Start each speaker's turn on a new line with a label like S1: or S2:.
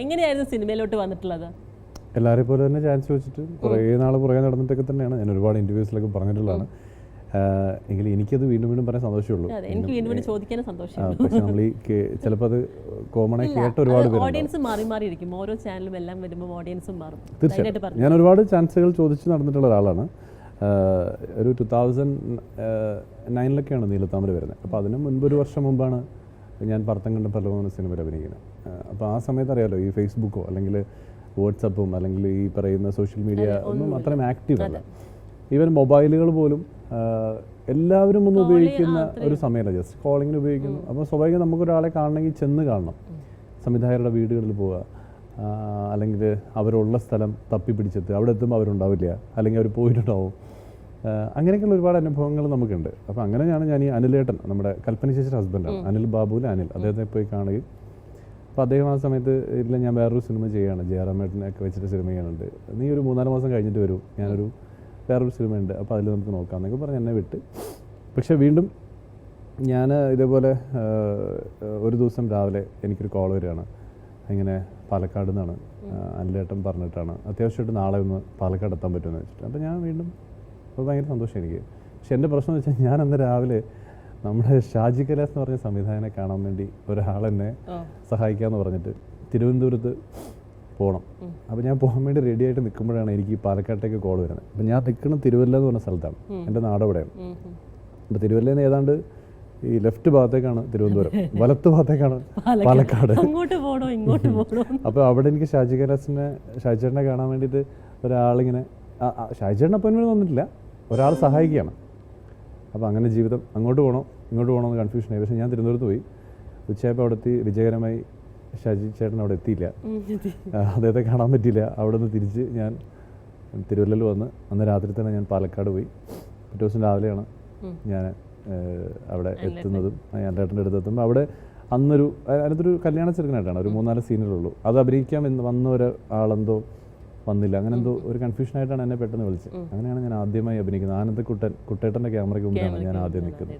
S1: എങ്ങനെയായിരുന്നു സിനിമയിലോട്ട് വന്നിട്ടുള്ളത്?
S2: എല്ലാവരെയും പോലെ തന്നെ ചാൻസ് ചോദിച്ചിട്ട് കുറേ നാൾ പുറകെ നടന്നിട്ടൊക്കെ തന്നെയാണ്. ഞാൻ ഒരുപാട് ഇന്റർവ്യൂസിലൊക്കെ പറഞ്ഞിട്ടുള്ളതാണ്. എങ്കിൽ എങ്കിലും എനിക്കത് വീണ്ടും വീണ്ടും പറയാൻ
S1: സന്തോഷമുള്ളൂ. എനിക്ക് വീണ്ടും വീണ്ടും ചോദിക്കാനും സന്തോഷം
S2: പക്ഷെ നമ്മൾ ഈ ചിലപ്പോൾ അത് കോമണായി കേട്ട ഒരുപാട് പേര്
S1: ഓഡിയൻസ് മാറി മാറി ഇരിക്കും. ഓരോ ചാനലും എല്ലാം വരുമ്പോൾ ഓഡിയൻസും മാറും.
S2: തീർച്ചയായിട്ടും. ഞാൻ ഒരുപാട് ചാൻസുകൾ ചോദിച്ച് നടന്നിട്ടുള്ള ഒരാളാണ്. ഒരു ടു തൗസൻഡ് നയനിലൊക്കെയാണ് നീലത്താമര വരുന്നത്. അപ്പോൾ അതിന് മുൻപ് ഒരു വർഷം മുമ്പാണ് ഞാൻ പറത്തം കണ്ട പലവന്ന സിനിമയിൽ അഭിനയിക്കുന്നത്. അപ്പോൾ ആ സമയത്ത് അറിയാലോ ഈ ഫേസ്ബുക്കോ അല്ലെങ്കിൽ വാട്സപ്പും അല്ലെങ്കിൽ ഈ പറയുന്ന സോഷ്യൽ മീഡിയ ഒന്നും അത്രയും ആക്റ്റീവ് അല്ല. ഈവൻ മൊബൈലുകൾ പോലും എല്ലാവരും ഒന്ന് ഉപയോഗിക്കുന്ന ഒരു സമയമല്ല. ജസ്റ്റ് കോളിങ്ങിന് ഉപയോഗിക്കുന്നു. അപ്പോൾ സ്വാഭാവികം നമുക്കൊരാളെ കാണണമെങ്കിൽ ചെന്ന് കാണണം. സംവിധായകരുടെ വീടുകളിൽ പോവുക അല്ലെങ്കിൽ അവരുള്ള സ്ഥലം തപ്പി പിടിച്ചെത്തുക അവിടെ എത്തുമ്പോൾ അവരുണ്ടാവില്ല. അല്ലെങ്കിൽ അവർ പോയിട്ടുണ്ടാവും. അങ്ങനെയൊക്കെയുള്ള ഒരുപാട് അനുഭവങ്ങൾ നമുക്കുണ്ട്. അപ്പോൾ അങ്ങനെയാണ് ഞാൻ ഈ അനിലേട്ടൻ നമ്മുടെ കൽപ്പന ചേച്ചിയുടെ ഹസ്ബൻഡാണ് അനിൽ ബാബുവിലെ അനിൽ. അദ്ദേഹത്തെ പോയി കാണുകയും അപ്പോൾ അദ്ദേഹം ആ സമയത്ത് ഇല്ല ഞാൻ വേറൊരു സിനിമ ചെയ്യുകയാണ്. ജയറാമേട്ടനെ ഒക്കെ വെച്ചിട്ട് സിനിമ ചെയ്യുന്നുണ്ട്. നീ ഒരു മൂന്നാൽ മാസം കഴിഞ്ഞിട്ട് വരൂ. ഞാനൊരു വേറൊരു സിനിമയുണ്ട്. അപ്പോൾ അതിൽ നമുക്ക് നോക്കാം എന്നൊക്കെ പറഞ്ഞ് എന്നെ വിട്ട്. പക്ഷേ വീണ്ടും ഞാൻ ഇതേപോലെ ഒരു ദിവസം രാവിലെ എനിക്കൊരു കോൾ വരികയാണ്. ഇങ്ങനെ പാലക്കാട് നിന്നാണ്. അനിലേട്ടൻ പറഞ്ഞിട്ടാണ്. അത്യാവശ്യമായിട്ട് നാളെ ഒന്ന് പാലക്കാട് എത്താൻ പറ്റുമെന്ന് വെച്ചിട്ട്. അപ്പോൾ ഞാൻ വീണ്ടും അപ്പോൾ ഭയങ്കര സന്തോഷം എനിക്ക്. പക്ഷെ എന്റെ പ്രശ്നം എന്ന് വെച്ചാൽ ഞാൻ അന്ന് രാവിലെ നമ്മുടെ ഷാജി കലാസ് എന്ന് പറഞ്ഞ സംവിധായകനെ കാണാൻ വേണ്ടി ഒരാളെന്നെ
S1: സഹായിക്കാന്ന്
S2: സഹായിക്കാമെന്ന് പറഞ്ഞിട്ട് തിരുവനന്തപുരത്ത് പോകണം അപ്പോൾ ഞാൻ പോകാൻ വേണ്ടി റെഡി ആയിട്ട് നിൽക്കുമ്പോഴാണ് എനിക്ക് പാലക്കാട്ടേക്ക് കോൾ വരുന്നത്. അപ്പം ഞാൻ നിൽക്കുന്ന തിരുവല്ല എന്ന് പറഞ്ഞ സ്ഥലത്താണ്. എന്റെ നാട് അവിടെയാണ്.
S1: ഉം, ഉം.
S2: അപ്പോൾ തിരുവല്ലയിൽ നിന്ന് ഏതാണ്ട് ഈ ലെഫ്റ്റ് ഭാഗത്തേക്കാണ് തിരുവനന്തപുരം. വലത്ത് ഭാഗത്തേക്കാണ് പാലക്കാട്. അപ്പോൾ അവിടെ എനിക്ക് ഷാജി കലാസിനെ ഷാജിച്ചേട്ടനെ കാണാൻ വേണ്ടിയിട്ട് ഒരാളിങ്ങനെ ഷാജിച്ചേട്ടൻ അപ്പോയിൻമെന്റ് വന്നിട്ടില്ല. ഒരാൾ സഹായിക്കുകയാണ്. അപ്പോൾ അങ്ങനെ ജീവിതം അങ്ങോട്ട് പോകണോ ഇങ്ങോട്ട് പോകണോ എന്ന് കൺഫ്യൂഷനായി പക്ഷേ ഞാൻ തിരുവനന്തപുരത്ത് പോയി. ഉച്ചയായപ്പോൾ അവിടെ എത്തി വിജയകരമായി ഷാജി ചേട്ടൻ അവിടെ എത്തിയില്ല. അദ്ദേഹത്തെ കാണാൻ പറ്റിയില്ല. അവിടെ നിന്ന് തിരിച്ച് ഞാൻ തിരുവല്ലയിൽ വന്ന് അന്ന് രാത്രി തന്നെ ഞാൻ പാലക്കാട് പോയി. പിറ്റേ ദിവസം രാവിലെയാണ് ഞാൻ അവിടെ എത്തുന്നതും എന്റെ അടുത്ത് എത്തുമ്പോൾ അവിടെ അന്നൊരു അതിനകത്തൊരു കല്യാണ ചെറുക്കനായിട്ടാണ്. ഒരു മൂന്നാൽ സീനുകളുള്ളൂ അത് അഭിനയിക്കാൻ വന്ന ഒരു ആളെന്തോ വന്നില്ല. അങ്ങനെ എന്തോ ഒരു കൺഫ്യൂഷൻ ആയിട്ടാണ് എന്നെ പെട്ടെന്ന് വിളിച്ചത്. അങ്ങനെയാണ് ഞാൻ ആദ്യമായി അഭിനയിക്കുന്നത്. ആനന്ദക്കുട്ടൻ കുട്ടേട്ടന്റെ ക്യാമറയ്ക്ക് മുമ്പാണ് ഞാൻ ആദ്യം നിൽക്കുന്നത്.